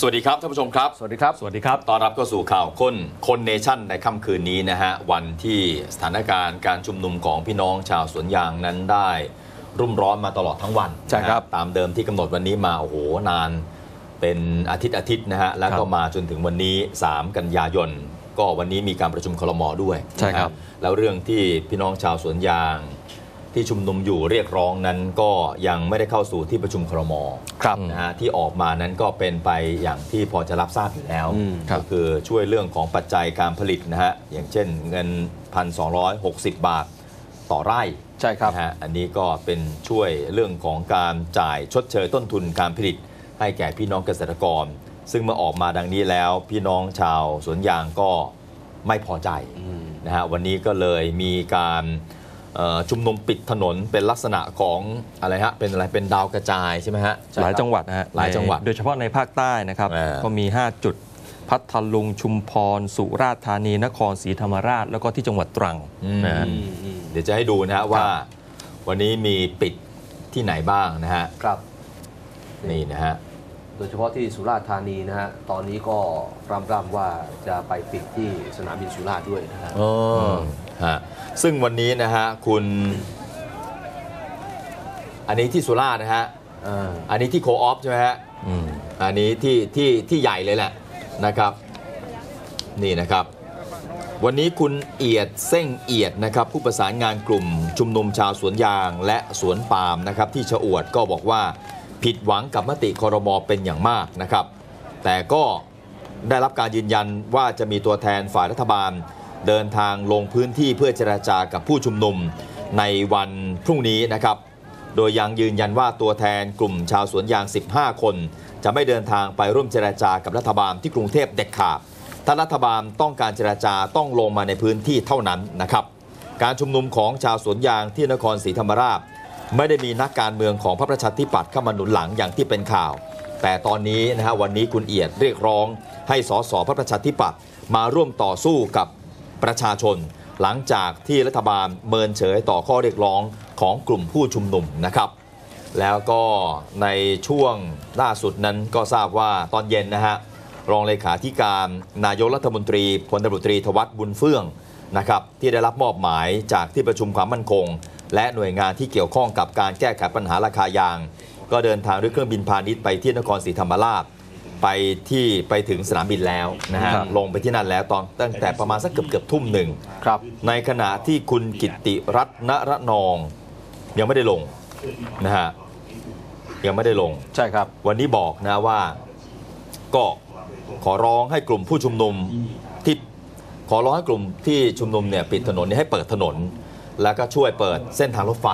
สวัสดีครับท่านผู้ชมครับ สวัสดีครับ สวัสดีครับ ต้อนรับเข้าสู่ข่าวค้นคนเนชั่นในค่ำคืนนี้นะฮะ วันที่สถานการณ์การชุมนุมของพี่น้องชาวสวนยางนั้นได้ รุ่มร้อนมาตลอดทั้งวันใช่ครับ นะฮะตามเดิมที่กำหนดวันนี้มา โอ้โห นานเป็นอาทิตย์อาทิตย์นะฮะ แล้วก็ครับมาจนถึงวันนี้ 3 กันยายน ก็วันนี้มีการประชุมคลมด้วยใช่ครับ นะฮะแล้วเรื่องที่พี่น้องชาวสวนยาง ที่ชุมนุมอยู่เรียกร้องนั้นก็ยังไม่ได้เข้าสู่ที่ประชุมครมครับนะฮะที่ออกมานั้นก็เป็นไปอย่างที่พอจะรับทราบอยู่แล้วอืมครับก็คือช่วยเรื่องของปัจจัยการผลิตนะฮะอย่างเช่นเงิน 1,260 บาทต่อไร่ใช่ครับนะฮะอันนี้ก็เป็นช่วยเรื่องของการจ่ายชดเชยต้นทุนการผลิต ให้แก่พี่น้องเกษตรกร ซึ่งเมื่อออกมาดังนี้แล้ว พี่น้องชาวสวนยางก็ไม่พอใจนะฮะวันนี้ก็เลยมีการเอ่อ ชุมนุมปิดถนนเป็นลักษณะของอะไรฮะเป็นอะไรเป็นดาวกระจายใช่ไหมฮะหลายจังหวัดนะฮะหลายจังหวัดในโดยเฉพาะในภาคใต้นะครับอ่าก็มี 5 จุดพัทลุงชุมพร สุราษฎร์ธานี นครศรีธรรมราช แล้วก็ที่จังหวัดตรังนะฮะเดี๋ยวจะให้ดูนะฮะว่า วันนี้มีปิดที่ไหนบ้างนะฮะครับนี่นะฮะโดยเฉพาะที่สุราษฎร์ธานีนะฮะ ตอนนี้ก็ร่ำร่ำว่าจะไปปิดที่สนามบินสุราษฎร์ด้วยนะฮะอ๋อ ฮะซึ่งวันนี้นะฮะคุณ อันนี้ที่สุราษฎร์นะฮะอ่าอันนี้ที่โคออฟใช่ไหมฮะอืมอันนี้ที่ที่ที่ใหญ่เลยแหละนะครับ นี่นะครับ วันนี้คุณเอียดเส้งเอียดนะครับ ผู้ประสานงานกลุ่ม ชุมนุมชาวสวนยางและสวนปาล์มนะครับที่ชะอวดก็บอกว่าผิดหวังกับมติคอรมอเป็นอย่างมากนะครับ แต่ก็ได้รับการยืนยันว่าจะมีตัวแทนฝ่ายรัฐบาล เดินทางลงพื้นที่เพื่อเจราจากับผู้ชุมนุมในวันพรุ่งนี้นะครับ โดยยังยืนยันว่าตัวแทนกลุ่มชาวสวนยาง 15 คน จะไม่เดินทางไปร่วมเจราจากับรัฐบาลที่กรุงเทพเด็ดขาดถ้ารัฐบาลต้องการเจราจาต้องลงมาในพื้นที่เท่านั้นนะครับ การชุมนุมของชาวสวนยางที่นครศรีธรรมราช ไม่ได้มีนักการเมืองของพระประชาธิปัตย์เข้ามาหนุนหลังอย่างที่เป็นข่าว แต่ตอนนี้นะฮะวันนี้คุณเอียดเรียกร้อง ให้สสพระประชาธิปัตย์มาร่วมต่อสู้กับ ประชาชน หลังจากที่รัฐบาลเมินเฉยต่อข้อเรียกร้องของกลุ่มผู้ชุมนุมนะครับ แล้วก็ในช่วงล่าสุดนั้นก็ทราบว่าตอนเย็นนะฮะรองเลขาธิการนายกรัฐมนตรีพลตำรวจตรีธวัฒน์บุญเฟื่องนะครับที่ได้รับมอบหมายจากที่ประชุมความมั่นคง และหน่วยงานที่เกี่ยวข้องกับการแก้ไขปัญหาราคายาง ก็เดินทางด้วยเครื่องบินพาณิชย์ไปที่นครศรีธรรมราช ไปที่ไปถึงสนามบินแล้วนะฮะครับลงไปที่นั่นแล้วตอนตั้งแต่ประมาณสักเกือบเกือบๆทุ่มหนึ่งครับ ในขณะที่คุณกิตติรัตนระนอง ยังไม่ได้ลงนะฮะยังไม่ได้ลงใช่ครับ วันนี้บอกนะว่าก็ขอร้องให้กลุ่มผู้ชุมนุมที่ขอร้องให้กลุ่มที่ชุมนุมเนี่ยปิดถนนเนี่ยให้เปิดถนน แล้วก็ช่วยเปิดเส้นทางรถไฟ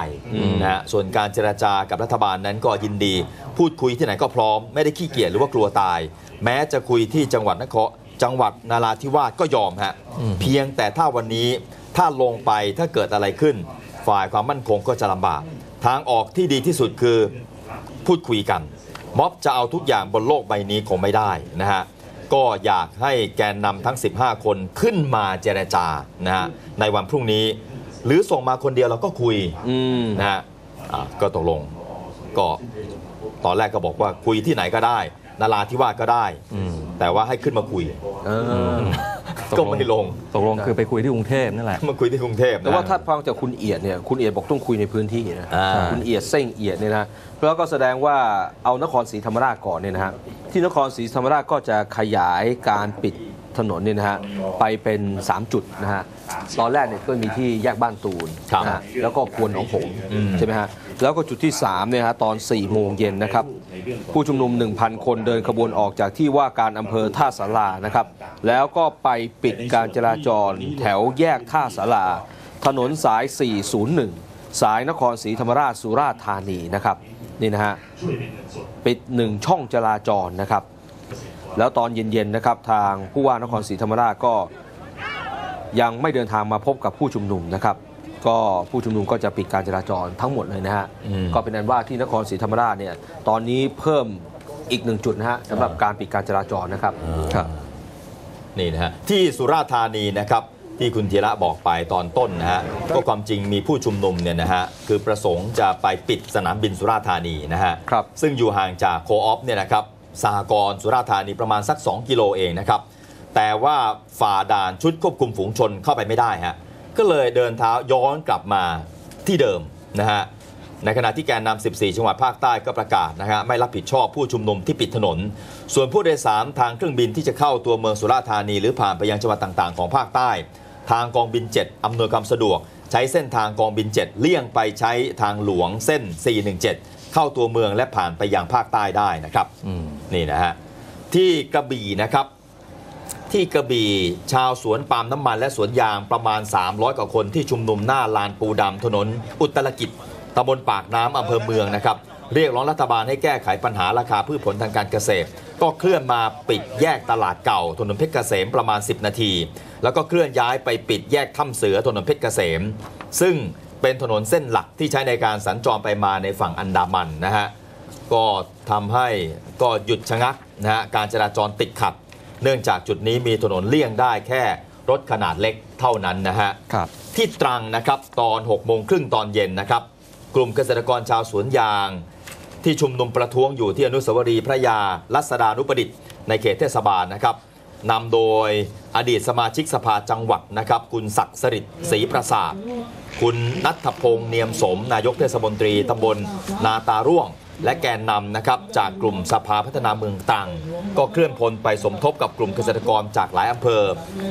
นะฮะส่วนการเจราจากับรัฐบาลนั้นก็ยินดี พูดคุยที่ไหนก็พร้อม ไม่ได้ขี้เกียจหรือว่ากลัวตาย แม้จะคุยที่จังหวัดนครจังหวัดนาราธิวาสก็ยอมฮะเพียงแต่ถ้าวันนี้ถ้าลงไปถ้าเกิดอะไรขึ้น ฝ่ายความมั่นคงก็จะลำบาก ทางออกที่ดีที่สุดคือพูดคุยกัน ม็อบจะเอาทุกอย่างบนโลกใบนี้คงไม่ได้นะฮะก็อยากให้แกนนำทั้ง 15 คนขึ้นมาเจรจานะฮะในวันพรุ่งนี้ หรือส่งมาคนเดียวเราก็คุยอืมนะฮะอะก็ตกลงก็ตอนแรกก็บอกว่าคุยที่ไหนก็ได้นาราธิวาสก็ได้อืมแต่ว่าให้ขึ้นมาคุย เออก็ไม่ลง ตกลงคือไปคุยที่กรุงเทพนั่นแหละ มาคุยที่กรุงเทพแต่นะว่าถ้าฟังจากคุณเอียดเนี่ยคุณเอียดบอกต้องคุยในพื้นที่นะอ่า คุณเอียดเส้งเอียดเนี่ยนะแล้วก็แสดงว่าเอานครศรีธรรมราชก่อนเนี่ยนะฮะที่นครศรีธรรมราชก็จะขยายการปิด ถนนเนี่ยนะฮะไปเป็น 3 จุดนะฮะตอนแรกเนี่ยก็มีที่แยกบ้านตูนครับนะฮะแล้วก็ควนหนองหงส์อืมใช่ไหมฮะแล้วก็จุดที่3เนี่ยฮะตอน4โมงเย็นนะครับผู้ชุมนุม 1,000 คนเดินขบวนออกจากที่ว่าการอำเภอท่าสารานะครับแล้วก็ไปปิดการจราจรแถวแยกท่าสาราถนนสาย 401 สายนครศรีธรรมราชสุราษฎร์ธานีนะครับนี่นะฮะปิดหนึ่งช่องจราจรนะครับ แล้วตอนเย็นๆนะครับทางผู้ว่านครศรีธรรมราชก็ยังไม่เดินทางมาพบกับผู้ชุมนุมนะครับ ก็ผู้ชุมนุมก็จะปิดการจราจรทั้งหมดเลยนะฮะอืมก็เป็นอันว่าที่นครศรีธรรมราชเนี่ยตอนนี้เพิ่มอีกหนึ่งจุดนะฮะสำหรับการปิดการจราจรนะครับครับนี่นะฮะที่สุราษฎร์ธานีนะครับที่คุณธีระบอกไปตอนต้นนะฮะก็ความจริงมีผู้ชุมนุมเนี่ยนะฮะคือประสงค์จะไปปิดสนามบินสุราษฎร์ธานีนะฮะครับซึ่งอยู่ห่างจากโคออฟเนี่ยนะครับ สหกรณ์สุราษฎร์ธานีประมาณสัก 2 กิโลเองนะครับ แต่ว่าฝ่าด่านชุดควบคุมฝูงชนเข้าไปไม่ได้ฮะก็เลยเดินเท้าย้อนกลับมาที่เดิมนะฮะในขณะที่แกนนำ14 จังหวัดภาคใต้ก็ประกาศนะฮะไม่รับผิดชอบผู้ชุมนุมที่ปิดถนน ส่วนผู้โดยสารทางเครื่องบินที่จะเข้าตัวเมืองสุราษฎร์ธานี หรือผ่านไปยังจังหวัดต่างๆ ของภาคใต้ ทางกองบิน 7 อำนวยความสะดวก ใช้เส้นทางกองบิน 7 เลี่ยงไปใช้ทางหลวงเส้น 417 เข้าตัวเมืองและผ่านไปยังภาคใต้ได้นะครับอื นี่นะฮะที่กระบี่นะครับ ที่กระบี่ชาวสวนปาล์มน้ำมันและสวนยางประมาณ 300 กว่าคนที่ชุมนุมหน้าลานปูดำถนน อุตรกิจตำบลปากน้ำอำเภอเมืองนะครับ เรียกร้องรัฐบาลให้แก้ไขปัญหาราคาพืชผลทางการเกษตร ก็เคลื่อนมาปิดแยกตลาดเก่าถนนเพชรเกษมประมาณ 10 นาที แล้วก็เคลื่อนย้ายไปปิดแยกถ้ำเสือถนนเพชรเกษม ซึ่งเป็นถนนเส้นหลักที่ใช้ในการสัญจรไปมาในฝั่งอันดามันนะฮะ ก็ทำให้ก็หยุดชะงักนะฮะการจราจรติดขัด เนื่องจากจุดนี้มีถนนเลี่ยงได้แค่รถขนาดเล็กเท่านั้นนะฮะครับ ที่ตรังนะครับตอน6โมงครึ่งตอนเย็นนะครับ กลุ่มเกษตรกรชาวสวนยาง ที่ชุมนุมประท้วงอยู่ที่อนุสาวรีย์พระยารัศดานุประดิษฐ์ในเขตเทศบาลนะครับนำโดยอดีตสมาชิกสภาจังหวัดนะครับ คุณศักดิ์สริดศรีประสาท คุณนัทพงษ์เนียมสม นายกเทศมนตรีตำบลนาตาร่วง และแกนนำนะครับจากกลุ่มสภาพัฒนาเมืองตรังก็เคลื่อนพลไปสมทบกับกลุ่มเกษตรกรจากหลายอำเภอ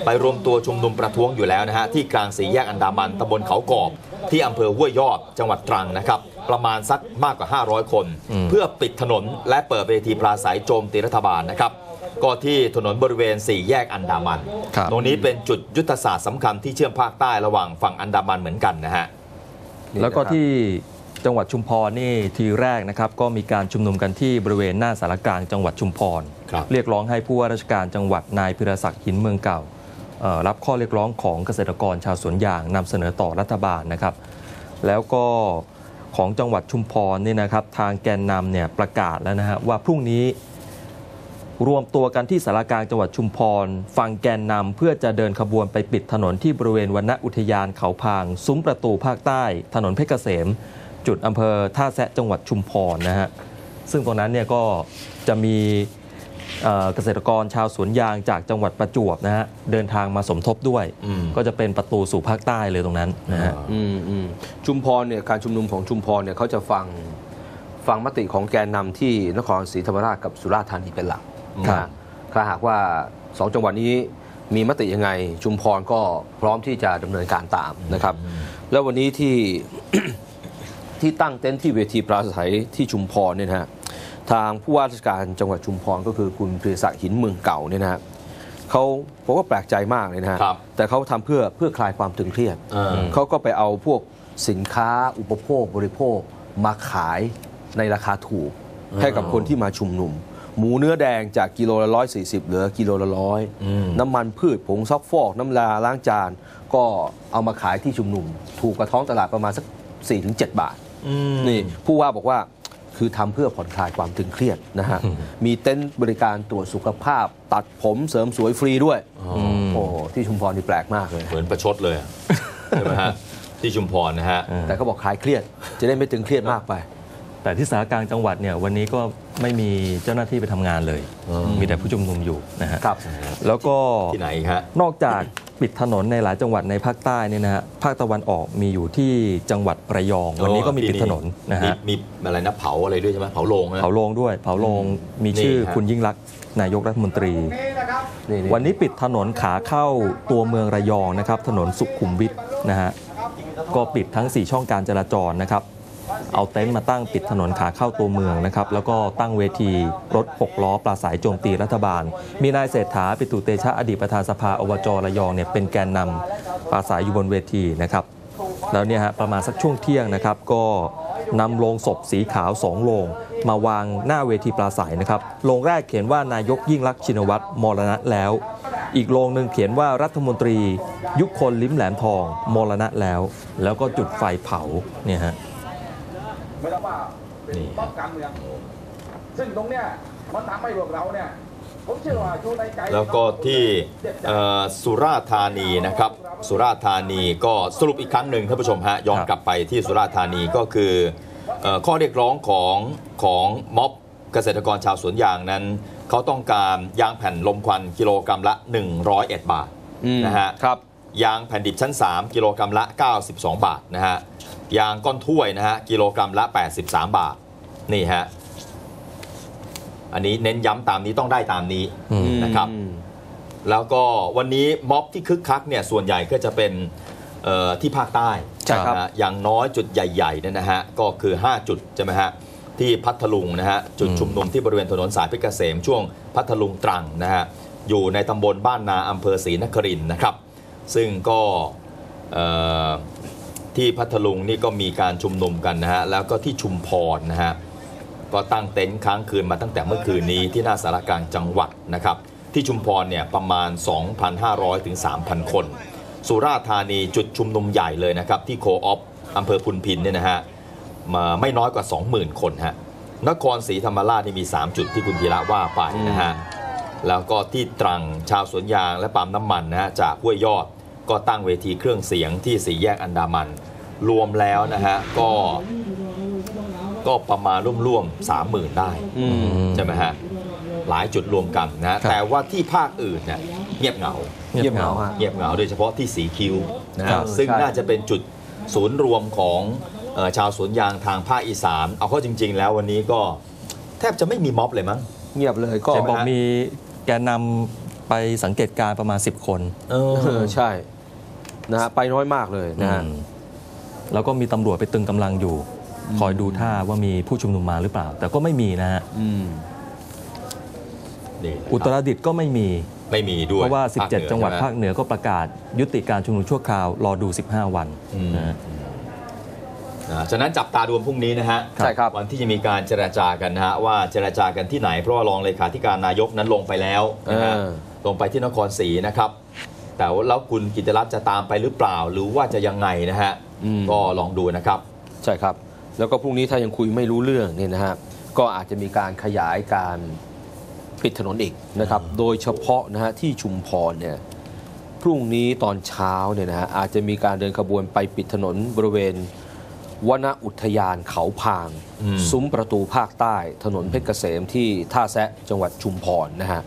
ไปรวมตัวชุมนุมประท้วงอยู่แล้วนะฮะที่กลางสีแยกอันดามันตำบลเขากอบ ที่อำเภอห้วยยอดจังหวัดตรังนะครับประมาณสักมากกว่า 500 คนอืมเพื่อปิดถนนและเปิดเวทีปราศัยโจมตีรัฐบาลนะครับก็ที่ถนนบริเวณ 4 แยกอันดามันครับตรงนี้เป็นจุดยุทธศาสตร์สำคัญที่เชื่อมภาคใต้ระหว่างฝั่งอันดามันเหมือนกันนะฮะแล้วก็ที่ จังหวัดชุมพรนี่ทีแรกนะครับก็มีการชุมนุมกันที่บริเวณหน้าสารกลางจังหวัดชุมพรครับเรียกร้องให้ผู้ว่าราชการจังหวัดนายพิรศักดิ์หินเมืองเก่าเอ่อรับข้อเรียกร้องของเกษตรกรชาวสวนยางนำเสนอต่อรัฐบาลนะครับ แล้วก็ของจังหวัดชุมพรนี่นะครับทางแกนนำเนี่ยประกาศแล้วนะฮะว่าพรุ่งนี้รวมตัวกันที่สารกลางจังหวัดชุมพร ฟังแกนนำเพื่อจะเดินขบวนไปปิดถนนที่บริเวณวนณอุทยานเขาพาง ซุ้มประตูภาคใต้ ถนนเพชรเกษม จุดอำเภอท่าแซะจังหวัดชุมพรนะฮะซึ่งตรงนั้นเนี่ยก็จะมีเอ่อเกษตรกรชาวสวนยางจากจังหวัดประจวบนะฮะเดินทางมาสมทบด้วยอืมก็จะเป็นประตูสู่ภาคใต้เลยตรงนั้นนะฮะอืมอืมชุมพรเนี่ยการชุมนุมของชุมพรเนี่ยเขาจะฟังฟังมติของแกนนำที่นครศรีธรรมราชกับสุราษฎร์ธานีเป็นหลักครับนะถ้าหากว่าสองจังหวัดนี้มีมติยังไง ชุมพรก็พร้อมที่จะดำเนินการตามนะครับ แล้ววันนี้ที่ ที่ตั้งเต็นท์ที่เวทีปราศัยที่ชุมพรเนี่ยนะฮะทางผู้ว่าราชการจังหวัดชุมพรก็คือคุณพิรศักดิ์หินเมืองเก่าเนี่ยนะฮะเขาผมก็แปลกใจมากเลยนะฮะครับแต่เขาทำเพื่อเพื่อคลายความตึงเครียดเออเขาก็ไปเอาพวกสินค้าอุปโภคบริโภคมาขายในราคาถูก ให้กับคนที่มาชุมนุม หมูเนื้อแดงจากกิโลละร้อยสี่สิบเหลือกิโลละร้อยอืมน้ำมันพืชผงซักฟอกน้ำลาล้างจาน ก็เอามาขายที่ชุมนุม ถูกกระท้องตลาดประมาณสัก4-7 บาทอืม นี่ผู้ว่าบอกว่าคือทำเพื่อผ่อนคลายความตึงเครียดนะฮะ มีเต็นท์บริการตรวจสุขภาพ ตัดผมเสริมสวยฟรีด้วยมโอ้โหที่ชุมพรนี่แปลกมากเลย เหมือนประชดเลยอะใช่ไหมฮะที่ชุมพรนะฮะ แต่เขาบอกคลายเครียด จะได้ไม่ตึงเครียดมากไป แต่ที่สารกลางจังหวัดเนี่ยวันนี้ก็ไม่มีเจ้าหน้าที่ไปทำงานเลยอืมมีแต่ผู้ชุมนุมอยู่นะฮะครับแล้วก็ที่ไหนอีกฮะนอกจาก ปิดถนนในหลายจังหวัดในภาคใต้เนี่ยนะฮะภาคตะวันออกมีอยู่ที่จังหวัดระยอง วันนี้ก็มีปิดถนนนะฮะมีมีอะไรนะเผาอะไรด้วยใช่ไหมเผาโลงนะเผาโลงด้วย เผาโลงมีชื่อนี่ฮะคุณยิ่งรักษณ์นายกรัฐมนตรีนี่ๆวันนี้ปิดถนนขาเข้าตัวเมืองระยองนะครับ ถนนสุขุมวิทนะฮะก็ปิดทั้ง 4 ช่องการจราจรนะครับ เอาเต็นท์มาตั้งปิดถนนขาเข้าตัวเมืองนะครับแล้วก็ตั้งเวทีรถ 6 ล้อปราศัยโจมตีรัฐบาล มีนายเศรษฐาปิตุเตชะอดีตประธานสภาอบจระยองเนี่ยเป็นแกนนำปราศัยอยู่บนเวทีนะครับแล้วเนี่ยฮะประมาณสักช่วงเที่ยงนะครับก็นำโลงศพสีขาวสองโลง มาวางหน้าเวทีปราศัยนะครับโลงแรกเขียนว่านายกยิ่งรักษณ์ชินวัตรมรณะแล้ว อีกโลงหนึ่งเขียนว่ารัฐมนตรี ยุคคนลิ้มแหลมทอง มรณะแล้ว แล้วก็จุดไฟเผาเนี่ยฮะ ว่าเป็นนี่ป้องการเมือง ซึ่งตรงเนี้ยมันทำให้พวกเราเนี่ยผมเชื่อว่าอยู่ในใจแล้วก็ที่เอ่อสุราษฎร์ธานีนะครับ สุราษฎร์ธานีก็สรุปอีกครั้งหนึ่งท่านผู้ชมฮะย้อนครับกลับไปที่สุราษฎร์ธานีก็คือเอ่อข้อเรียกร้องของของม็อบเกษตรกรชาวสวนยางนั้น เขาต้องการยางแผ่นลมควันกิโลกรัมละ 101 บาทอืมนะฮะครับ ยางแผ่นดิบชั้น 3 กิโลกรัมละ 92 บาทนะฮะยางก้อนถ้วยนะฮะกิโลกรัมละ 83 บาทนี่ฮะอันนี้เน้นย้ำตามนี้ต้องได้ตามนี้อืมนะครับอืมแล้วก็วันนี้ม็อบที่คึกคักเนี่ยส่วนใหญ่ก็จะเป็นเอ่อที่ภาคใต้ใช่ครับนะฮะอย่างน้อยจุดใหญ่ๆเนี่ยนะฮะก็คือ 5 จุดใช่ไหมฮะที่พัทลุงนะฮะจุดอืมชุมนุมที่บริเวณถนนสายเพชรเกษมช่วงพัทลุงตรังนะฮะอยู่ในตำบลบ้านนาอำเภอศรีนครินทร์นะครับ ซึ่งก็ที่พัทลุงนี่ก็มีการชุมนุมกันนะฮะแล้วก็ที่ชุมพรนะฮะก็ตั้งเต็นท์ค้างคืนมาตั้งแต่เมื่อคืนนี้ที่หน้าสารกลางจังหวัดนะครับที่ชุมพรเนี่ยประมาณ 2,500 ถึง 3,000 คน สุราษฎร์ธานีจุดชุมนุมใหญ่เลยนะครับที่โคออฟอำเภอพุนพินเนี่ยนะฮะมาไม่น้อยกว่า 20,000 คนฮะนครศรีธรรมราชนี่มี 3 จุดที่คุณธีระว่าไปนะฮะ แล้วก็ที่ตรังชาวสวนยางและปั๊มน้ำมันนะฮะจากห้วยยอดก็ตั้งเวทีเครื่องเสียงที่สี่แยกอันดามัน รวมแล้วนะฮะก็ก็ประมาณร่วมๆสามหมื่นได้อืมใช่ไหมฮะหลายจุดรวมกันนะฮะครับแต่ว่าที่ภาคอื่นเนี่ยเงียบเหงาเงียบเหงาฮะเงียบเหงาโดยเฉพาะที่สีคิ้วนะครัฮะบซึ่งใช่น่าจะเป็นจุดศูนย์รวมของเอ่อชาวสวนยางทางภาคอีสานเอาเข้าจริง ๆ แล้ววันนี้ก็แทบจะไม่มีม็อบเลยมั้งเงียบเลยก็แต่ใช่ไหบอกมีแกนนำไปสังเกตการณ์ประมาณ 10 คนเอเออใช่นะฮะไปน้อยมากเลยนะฮะอืมแล้วก็มีตำรวจไปตึงกำลังอยู่ คอยดูท่าว่ามีผู้ชุมนุมมาหรือเปล่า แต่ก็ไม่มีนะฮะอืมนี่นะครับอุตรดิตถ์ก็ไม่มีไม่มีด้วยเพราะว่าภคเหนือ17 จังหวัดใช่ไมภาคเหนือก็ประกาศยุติการชุมนุมชั่วคราว รอดู 15 วันอืมนะฮะ นะฉะนั้นจับตาดูวันพรุ่งนี้นะฮะใช่ครับวันที่จะมีการเจรจากันนะฮะว่าเจรจากันที่ไหน เพราะว่ารองเลขาธิการนายกนั้นลงไปแล้วนะฮะเออลงไปที่นครศรีนะครับ แต่ว่าแล้วคุณกิตติรัตน์จะตามไปหรือเปล่า หรือว่าจะยังไงนะฮะอืมก็ลองดูนะครับ ใช่ครับ แล้วก็พรุ่งนี้ถ้ายังคุยไม่รู้เรื่องเนี่ยนะฮะก็อาจจะมีการขยายการปิดถนนอีกนะครับ โดยเฉพาะนะฮะที่ชุมพรเนี่ยพรุ่งนี้ตอนเช้าเนี่ยนะฮะอาจจะมีการเดินขบวนไปปิดถนนบริเวณ วนอุทยานเขาพางอืมซุ้มประตูภาคใต้ ถนนเพชรเกษมที่ท่าแซะจังหวัดชุมพรนะฮะ